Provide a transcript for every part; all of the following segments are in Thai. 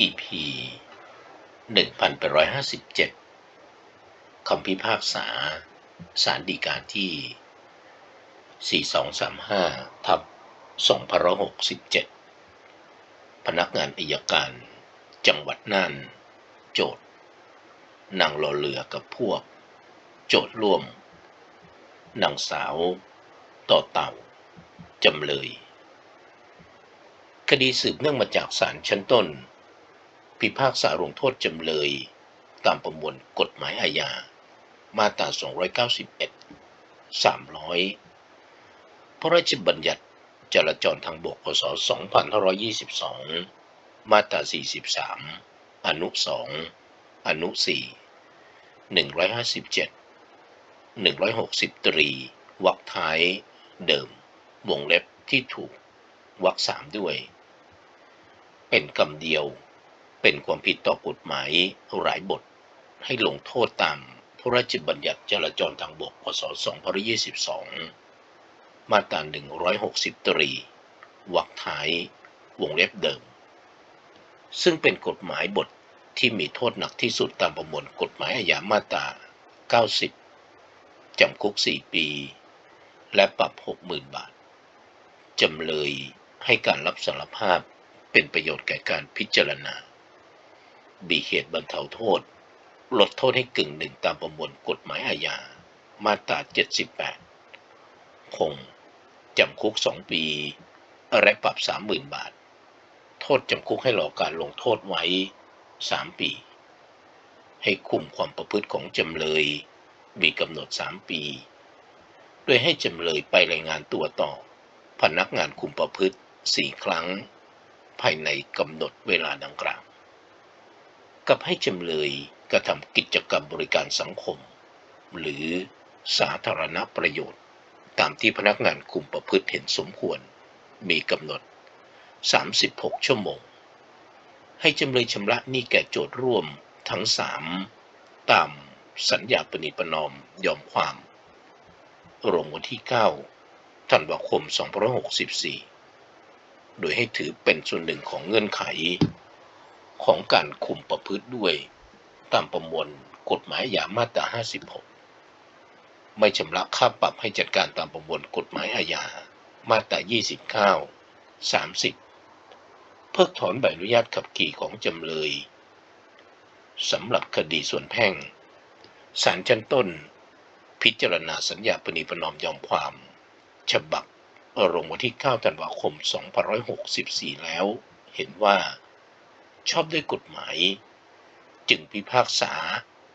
EP 1857 คำพิพากษาสารดีกาที่ 4235 ทับ2567 พนักงานอายการ จังหวัดน่าน โจทย์นางรอเรือกับพวก โจทย์ร่วม นางสาว ต่อเต่า จำเลย คดีสืบเนื่องมาจากศาลชั้นต้น พิพากษาลงโทษจำเลย ตามประมวลกฎหมายอาญา มาตรา 291 300 พระราชบัญญัติจราจรทางบก พศ 2522 มาตรา 43 อนุ 2 อนุ 4 157 160 ตรีวรรคท้าย เดิม วงเล็บที่ถูกวรรคสามด้วย เป็นคำเดียว เป็นความผิดต่อกฎหมายหลายบท ให้ลงโทษตามพระราชบัญญัติจราจรทางบก พศ 2522 มาตรา 160 ตรีวรรคท้ายวงเล็บเดิม ซึ่งเป็นกฎหมายบทที่มีโทษหนักที่สุดตามประมวลกฎหมายอาญามาตรา 90 จำคุก 4 ปี และปรับ 60,000 บาท จำเลยให้การรับสารภาพเป็นประโยชน์แก่การพิจารณา บีเหตุบรรเทาโทษ ลดโทษให้กึ่งหนึ่งตามประมวลกฎหมายอาญา มาตรา 78 คงจำคุก 2 ปี และปรับ 30,000 บาท โทษจำคุกให้รอการลงโทษไว้ 3 ปี ให้คุมความประพฤติของจำเลย มีกำหนด 3 ปี โดยให้จำเลยไปรายงานตัวต่อ พนักงานคุมประพฤติ 4 ครั้ง ภายในกำหนดเวลาดังกล่าว กับให้จำเลยกระทำกิจกรรมบริการสังคม หรือสาธารณประโยชน์ ตามที่พนักงานคุมประพฤติเห็นสมควร มีกำหนด 36 ชั่วโมง ให้จำเลยชำระหนี้แก่โจทย์ร่วมทั้ง 3 ตามสัญญาปณิปนอมยอมความลงวันที่ 9 ธันวาคม 2564 โดยให้ถือเป็นส่วนหนึ่งของเงื่อนไข ของการคุมประพฤติด้วย ตามประมวลกฎหมายอาญามาตรา56 ไม่ชำระค่าปรับให้จัดการตามประมวลกฎหมายอาญามาตรา29 30 เพิกถอนใบอนุญาตขับขี่ของจำเลยสำหรับคดีส่วนแพ่งศาลชั้นต้น พิจารณาสัญญาปณิประนอมยอมความ ฉบับลงวันที่ 9 ธันวาคม 2564 แล้ว เห็นว่า ชอบด้วยกฎหมาย จึงพิพากษา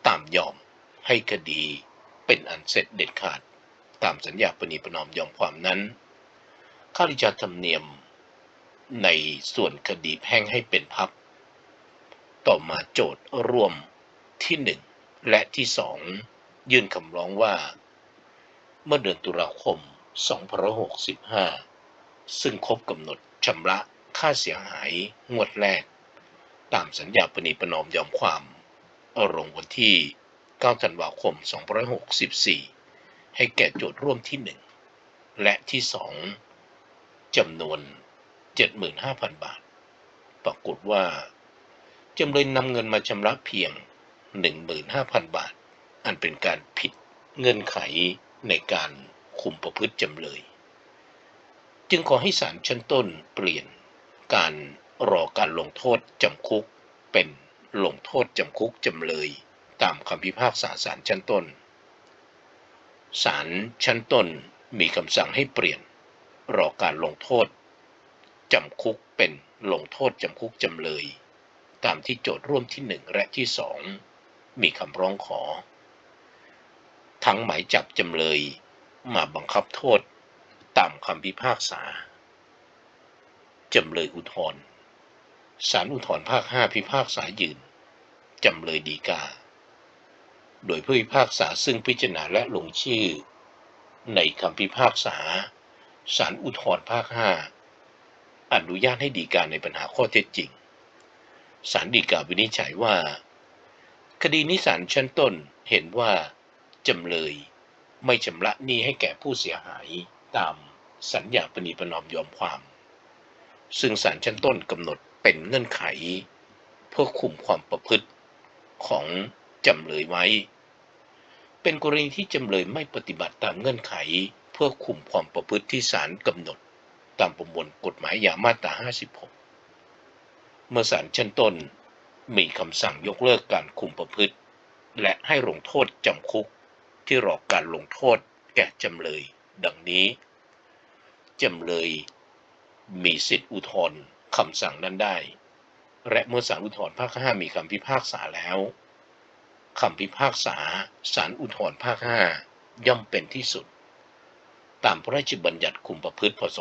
ตามยอมให้คดีเป็นอันเสร็จเด็ดขาด ตามสัญญาปณิประนอมยอมความนั้นข้าราชการธรรมเนียมในส่วนคดีแพ่งให้เป็นพับ ต่อมาโจทย์ร่วมที่1และที่2ยื่นคำร้องว่า เมื่อเดือนตุลาคม 2565 ซึ่งครบกำหนดชำระค่าเสียหายงวดแรก ตามสัญญาปณิประนอมยอมความลงวันที่ 9 ธันวาคม 2564 ให้แก่โจทย์ร่วมที่ 1 และที่ 2จำนวน 75,000 บาท ปรากฏว่าจำเลยนำเงินมาชำระเพียง 15,000 บาท อันเป็นการผิดเงื่อนไขในการคุมประพฤติจำเลย จึงขอให้ศาลชั้นต้นเปลี่ยนการ รอการลงโทษจำคุก เป็นลงโทษจำคุกจำเลย ตามคำพิพากษาศาลชั้นต้น ศาลชั้นต้นมีคำสั่งให้เปลี่ยน รอการลงโทษจำคุกเป็นลงโทษจำคุกจำเลย ตามที่โจทย์ร่วมที่1และที่2มีคำร้องขอ ทั้งหมายจับจำเลยมาบังคับโทษตามคำพิพากษา จำเลยอุทธรณ์ ศาลอุทธรณ์ภาค5พิพากษายืน จำเลยดีกา โดยผู้พิพากษาซึ่งพิจารณาและลงชื่อ ในคำพิพากษาศาลอุทธรณ์ภาค5อนุญาตให้ดีกาในปัญหาข้อเท็จจริงศาลฎีกาวินิจฉัยว่า คดีนี้ศาลชั้นต้นเห็นว่า จำเลยไม่ชำระหนี้ให้แก่ผู้เสียหายตามสัญญาปณิประนอมยอมความ ซึ่งศาลชั้นต้นกำหนด เป็นเงื่อนไข เพื่อคุมความประพฤติของจำเลยไว้ เป็นกรณีที่จำเลยไม่ปฏิบัติตามเงื่อนไข เพื่อคุมความประพฤติที่ศาลกำหนด ตามประมวลกฎหมายยามาตรา 56 เมื่อศาลชั้นต้นมีคำสั่งยกเลิกการคุมประพฤติ และให้ลงโทษจำคุกที่รอการลงโทษแก่จำเลย ดังนี้ จำเลยมีสิทธิอุทธรณ์ คำสั่งนั้นได้ และเมื่อศาลอุทธรณ์ภาค5มีคำพิพากษาแล้วคำพิพากษาศาลอุทธรณ์ภาค5ย่อมเป็นที่สุด ตามพระราชบัญญัติคุมประพฤติพศ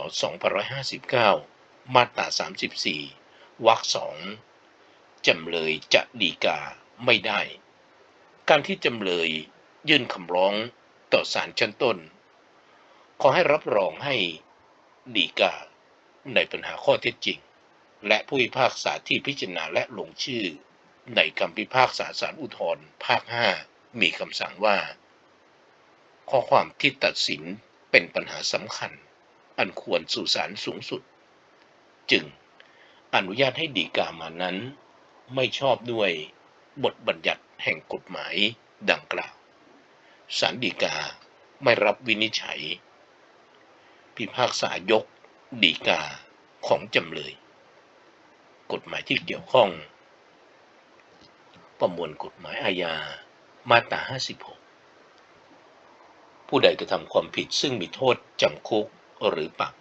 2559 มาตรา 34 วรรคสองจำเลยจะดีกาไม่ได้ การที่จำเลยยื่นคำร้องต่อศาลชั้นต้น ขอให้รับรองให้ดีกาในปัญหาข้อเท็จจริง และผู้พิพากษาที่พิจารณาและลงชื่อ ในคำพิพากษาศาลอุทธรภาค 5 มีคำสั่งว่า ข้อความที่ตัดสินเป็นปัญหาสำคัญ อันควรสู่ศาลสูงสุด จึงอนุญาตให้ดีกามานั้น ไม่ชอบด้วยบทบัญญัติแห่งกฎหมายดังกล่าวศาลฎีกาไม่รับวินิจฉัย พิพากษายกฎีกาของจำเลย กฎหมายที่เกี่ยวข้อง ประมวลกฎหมายอาญา มาตรา 56 ผู้ใดกระทำความผิดซึ่งมีโทษจำคุกหรือปรับ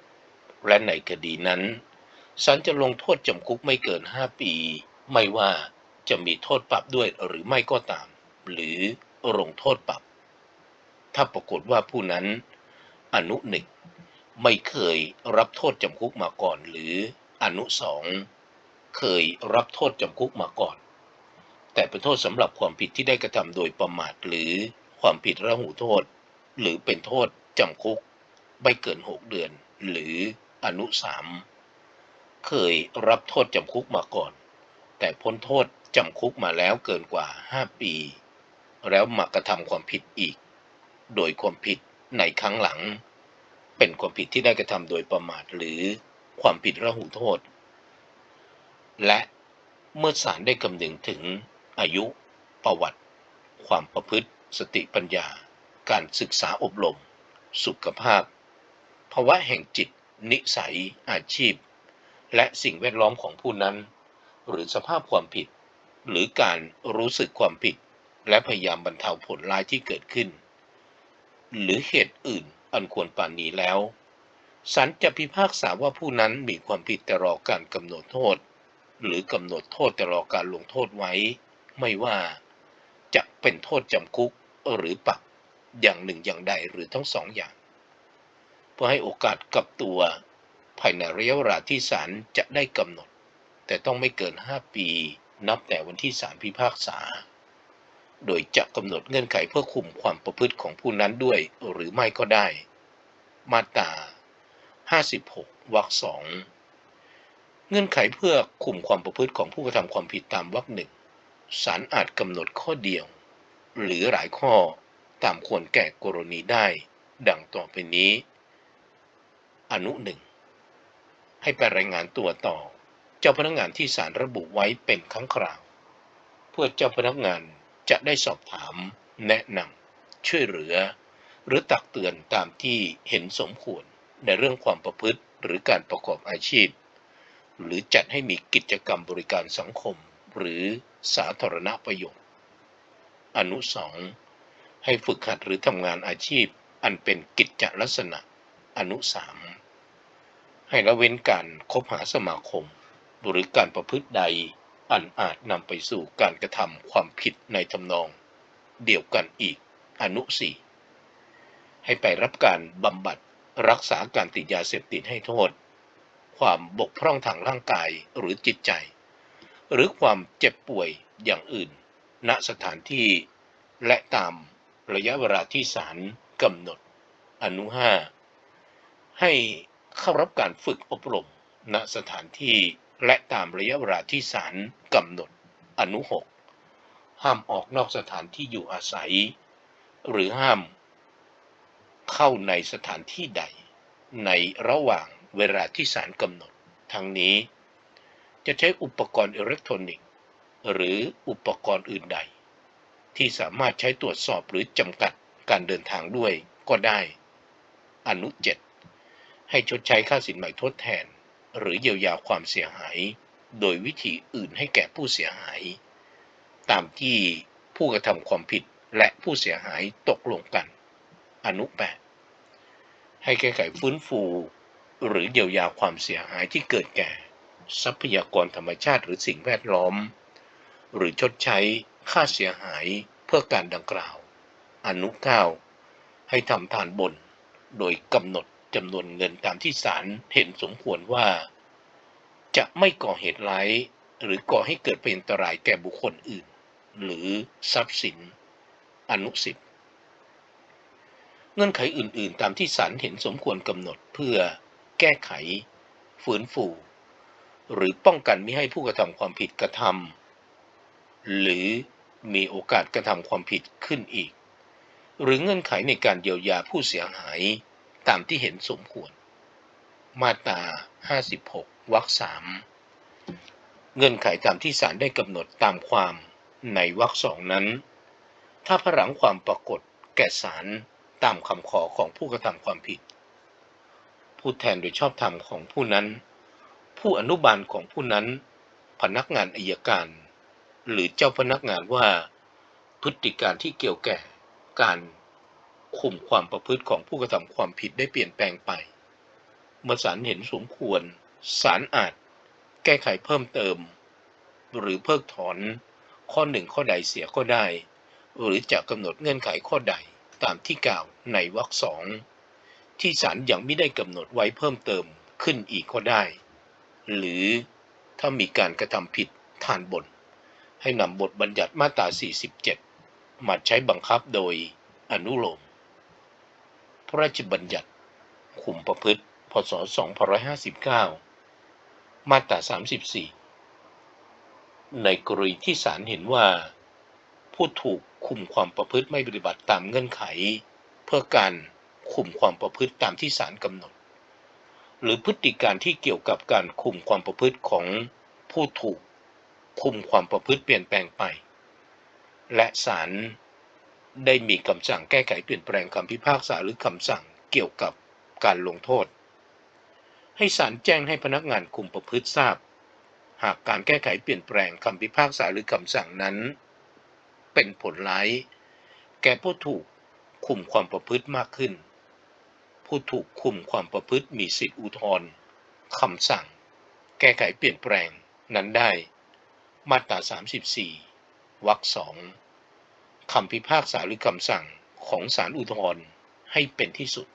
และในคดีนั้นศาลจะลงโทษจำคุกไม่เกิน 5 ปี ไม่ว่าจะมีโทษปรับด้วยหรือไม่ก็ตาม หรือลงโทษปรับ ถ้าปรากฏว่าผู้นั้นอนุหนึ่งไม่เคยรับโทษจำคุกมาก่อนหรืออนุสอง เคยรับโทษจำคุกมาก่อน แต่เป็นโทษสำหรับความผิดที่ได้กระทำโดยประมาทหรือความผิดระหูโทษ หรือเป็นโทษจำคุกไม่เกิน 6 เดือน หรืออนุสามเคยรับโทษจำคุกมาก่อน แต่พ้นโทษจำคุกมาแล้วเกินกว่า 5 ปี แล้วมากระทำความผิดอีก โดยความผิดในครั้งหลัง เป็นความผิดที่ได้กระทำโดยประมาทหรือความผิดระหูโทษ และเมื่อศาลได้คำนึงถึงอายุ ประวัติ ความประพฤติ สติปัญญา การศึกษาอบรม สุขภาพ ภาวะแห่งจิต นิสัย อาชีพ และสิ่งแวดล้อมของผู้นั้น หรือสภาพความผิด หรือการรู้สึกความผิด และพยายามบรรเทาผลร้ายที่เกิดขึ้น หรือเหตุอื่นอันควรปานนี้แล้วศาลจะพิพากษาว่าผู้นั้นมีความผิดแต่รอการกำหนดโทษ หรือกำหนดโทษต่รอการลงโทษไว้ ไม่ว่าจะเป็นโทษจำคุกหรือปรับอย่างหนึ่งอย่างใดหรือทั้งสองอย่าง เพื่อให้โอกาสกลับตัวภายในระยะเวลาที่ศาลจะได้กำหนด แต่ต้องไม่เกิน 5 ปี นับแต่วันที่ศาลพิพากษา โดยจะกำหนดเงื่อนไขเพื่อคุมความประพฤติของผู้นั้นด้วยหรือไม่ก็ได้ มาตรา 56วรรคสอง เงื่อนไขเพื่อคุมความประพฤติของผู้กระทำความผิดตามวรรคหนึ่งศาลอาจกำหนดข้อเดียว หรือหลายข้อตามควรแก่กรณีได้ ดังต่อไปนี้ อนุหนึ่งให้ไปรายงานตัวต่อ เจ้าพนักงานที่ศาลระบุไว้เป็นครั้งคราว เพื่อเจ้าพนักงานจะได้สอบถาม แนะนำช่วยเหลือ หรือตักเตือนตามที่เห็นสมควรในเรื่องความประพฤติหรือการประกอบอาชีพ หรือจัดให้มีกิจกรรมบริการสังคม หรือสาธารณประโยชน์ อนุสองให้ฝึกหัดหรือทำงานอาชีพ อันเป็นกิจจลักษณะ อนุสามให้ละเว้นการคบหาสมาคม หรือการประพฤติใดอันอาจนำไปสู่การกระทำความผิดในทำนอง เดียวกันอีก อนุสี่ให้ไปรับการบำบัดรักษาการติดยาเสพติดให้โทษ ความบกพร่องทางร่างกายหรือจิตใจ หรือความเจ็บป่วยอย่างอื่น ณสถานที่และตามระยะเวลาที่ศาลกำหนด อนุห้าให้เข้ารับการฝึกอบรม ณสถานที่และตามระยะเวลาที่ศาลกำหนด อนุหกห้ามออกนอกสถานที่อยู่อาศัย หรือห้ามเข้าในสถานที่ใด ในระหว่าง เวลาที่ศาลกำหนด ทั้งนี้ จะใช้อุปกรณ์อิเล็กทรอนิกส์ หรืออุปกรณ์อื่นใด ที่สามารถใช้ตรวจสอบหรือจำกัดการเดินทางด้วยก็ได้ อนุ 7 ให้ชดใช้ค่าสินใหม่ทดแทน หรือเยียวยาความเสียหาย โดยวิธีอื่นให้แก่ผู้เสียหาย ตามที่ผู้กระทำความผิดและผู้เสียหายตกลงกัน อนุ 8 ให้แก้ไขฟื้นฟู หรือเยียวยาความเสียหายที่เกิดแก่ ทรัพยากรธรรมชาติหรือสิ่งแวดล้อม หรือชดใช้ค่าเสียหายเพื่อการดังกล่าว อนุ9ให้ทำทานบน โดยกำหนดจำนวนเงินตามที่ศาลเห็นสมควรว่า จะไม่ก่อเหตุร้ายหรือก่อให้เกิดเป็นอันตรายแก่บุคคลอื่น หรือทรัพย์สิน อนุสิบเงื่อนไขอื่น ๆ ตามที่ศาลเห็นสมควรกำหนดเพื่อ แก้ไขฟื้นฟู หรือป้องกันไม่ให้ผู้กระทำความผิดกระทำหรือมีโอกาสกระทำความผิดขึ้นอีก หรือเงื่อนไขในการเยียวยาผู้เสียหายตามที่เห็นสมควร มาตรา 56 วรรคสามเงื่อนไขตามที่ศาลได้กำหนดตามความในวรรคสองนั้น ถ้าพระหลังความปรากฏแก่ศาลตามคำขอของผู้กระทำความผิด ผู้แทนโดยชอบธรรมของผู้นั้น ผู้อนุบาลของผู้นั้น พนักงานอายการ หรือเจ้าพนักงานว่าพฤติการที่เกี่ยวแก่การคุมความประพฤติของผู้กระทำความผิดได้เปลี่ยนแปลงไป เมื่อศาลเห็นสมควรศาลอาจ แก้ไขเพิ่มเติม หรือเพิกถอนข้อหนึ่งข้อใดเสียก็ได้ หรือจะกำหนดเงื่อนไขข้อใดตามที่กล่าวในวรรคสอง ที่ศาลยังไม่ได้กำหนดไว้เพิ่มเติมขึ้นอีกก็ได้ หรือถ้ามีการกระทำผิดทานบน ให้นำบทบัญญัติมาตรา 47 มาใช้บังคับโดยอนุโลม พระราชบัญญัติคุมประพฤติ พศ 2559 มาตรา 34 ในกรณีที่ศาลเห็นว่า ผู้ถูกคุมความประพฤติไม่ปฏิบัติตามเงื่อนไข เพื่อการ คุมความประพฤติตามที่ศาลกำหนด หรือพฤติการที่เกี่ยวกับการคุมความประพฤติของผู้ถูกคุมความประพฤติเปลี่ยนแปลงไป และศาลได้มีคำสั่งแก้ไขเปลี่ยนแปลงคำพิพากษาหรือคำสั่งเกี่ยวกับการลงโทษ ให้ศาลแจ้งให้พนักงานคุมประพฤติทราบ หากการแก้ไขเปลี่ยนแปลงคำพิพากษาหรือคำสั่งนั้น เป็นผลร้าย แก่ผู้ถูกคุมความประพฤติมากขึ้น ผู้ถูกคุมความประพฤติมีสิทธิอุทธรณ์คำสั่ง แก้ไขเปลี่ยนแปลงนั้นได้ มาตรา 34 วรรคสองคำพิพากษาหรือคำสั่งของศาลอุทธรณ์ให้เป็นที่สุด